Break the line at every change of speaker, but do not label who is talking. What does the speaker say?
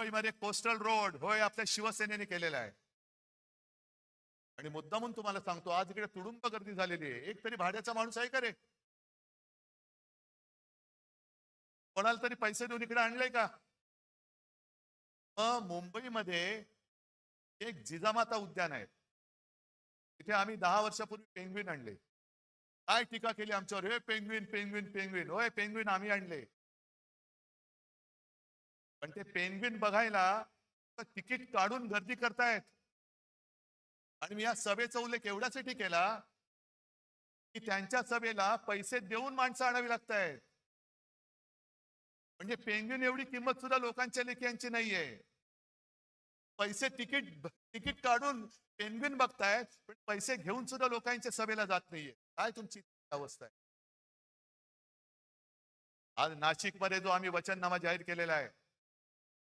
मुंबईमध्ये coastal road होय आपल्या शिवसेनेने केलेला आहे. आणि मुद्दामून तुम्हाला सांगतो आज इकडे तुडुंब गर्दी झालेली आहे. एक तरी भाड्याचा माणूस आहे का रे? कोणाला तरी पैसे देऊन इकडे आणलंय का? मग मुंबईमध्ये एक जिजामाता उद्यान आहे. तिथे आम्ही दहा वर्षापूर्वी पेंग्विन आणले. काय टीका केली आमच्यावर? हे पेंग्विन पेंग्विन पेंग्विन. होय पेंग्विन आम्ही आणले. पण ते पेनग्विन बघायला तिकीट काढून गर्दी करतायत. आणि मी या सभेचा उल्लेख एवढ्यासाठी केला की त्यांच्या सभेला पैसे देऊन माणसं आणावी लागत आहेत म्हणजे पेंग्विन एवढी किंमत सुद्धा लोकांच्या लेख्यांची नाहीये. पैसे तिकीट तिकीट काढून पेंग्विन बघतायत पण पैसे घेऊन सुद्धा लोकांच्या सभेला जात नाहीये. काय तुमची अवस्था आहे? आज नाशिकमध्ये जो आम्ही वचननामा जाहीर केलेला आहे